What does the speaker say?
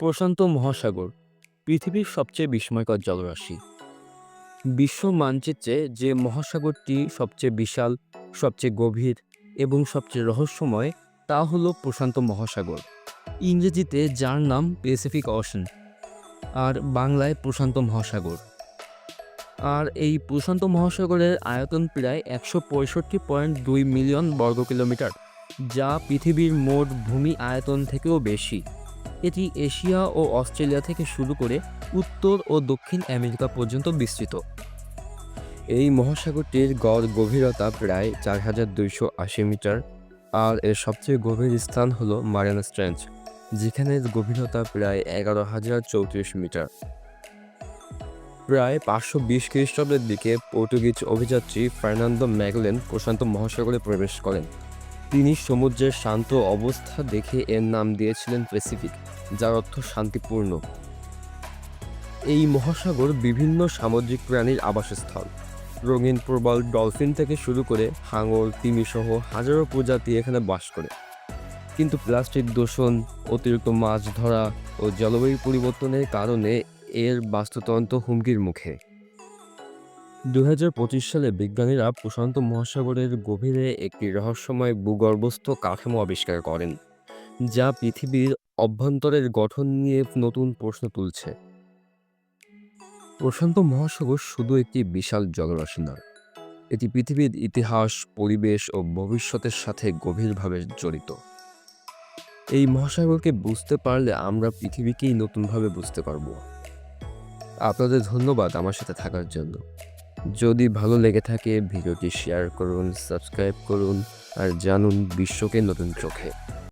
প্রশান্ত মহাসাগর, পৃথিবীর সবচেয়ে বিস্ময়কর জলরাশি। বিশ্ব মানচিত্রে যে মহাসাগরটি সবচেয়ে বিশাল, সবচেয়ে গভীর এবং সবচেয়ে রহস্যময়, তা হলো প্রশান্ত মহাসাগর। ইংরেজিতে যার নাম প্যাসিফিক অশন আর বাংলায় প্রশান্ত মহাসাগর। আর এই প্রশান্ত মহাসাগরের আয়তন প্রায় একশো পঁয়ষট্টি পয়েন্ট দুই মিলিয়ন বর্গ কিলোমিটার যা পৃথিবীর মোট ভূমি আয়তন থেকেও বেশি। এটি এশিয়া ও অস্ট্রেলিয়া থেকে শুরু করে উত্তর ও দক্ষিণ আমেরিকা পর্যন্ত বিস্তৃত। এই মহাসাগরটির গড় গভীরতা প্রায় চার হাজার দুইশো আশি মিটার, আর এর সবচেয়ে গভীর স্থান হল মারিয়ানা স্ট্রেঞ্জ যেখানে গভীরতা প্রায় এগারো হাজার চৌত্রিশ মিটার। প্রায় পাঁচশো বিশ খ্রিস্টাব্দের দিকে পর্তুগিজ অভিযাত্রী ফার্নান্দো ম্যাগলেন প্রশান্ত মহাসাগরে প্রবেশ করেন। তিনি সমুদ্রের শান্ত অবস্থা দেখে এর নাম দিয়েছিলেন প্যাসিফিক, যার অর্থ শান্তিপূর্ণ। এই মহাসাগর বিভিন্ন সামুদ্রিক প্রাণীর আবাসস্থল। রঙিন প্রবল ডলফিন থেকে শুরু করে হাঙর তিমিসহ হাজারো প্রজাতি এখানে বাস করে। কিন্তু প্লাস্টিক দূষণ, অতিরিক্ত মাছ ধরা ও জলবায়ু পরিবর্তনের কারণে এর বাস্তুতন্ত্র হুমকির মুখে। দুই হাজার পঁচিশ সালে বিজ্ঞানীরা প্রশান্ত মহাসাগরের গভীরে একটি রহস্যময় ভূগর্ভস্থ কাঠামো আবিষ্কার করেন, যা পৃথিবীর অভ্যন্তরের গঠন নিয়ে নতুন প্রশ্ন তুলছে। প্রশান্ত মহাসাগর শুধু একটি বিশাল জলরাশি নয়, এটি পৃথিবীর ইতিহাস, পরিবেশ ও ভবিষ্যতের সাথে গভীরভাবে জড়িত। এই মহাসাগরকে বুঝতে পারলে আমরা পৃথিবীকেই নতুনভাবে বুঝতে পারব। আপনাদের ধন্যবাদ আমার সাথে থাকার জন্য। যদি ভালো লেগে থাকে ভিডিওটি শেয়ার করুন সাবস্ক্রাইব করুন আর জানুন বিশ্বকে নতুন চোখে।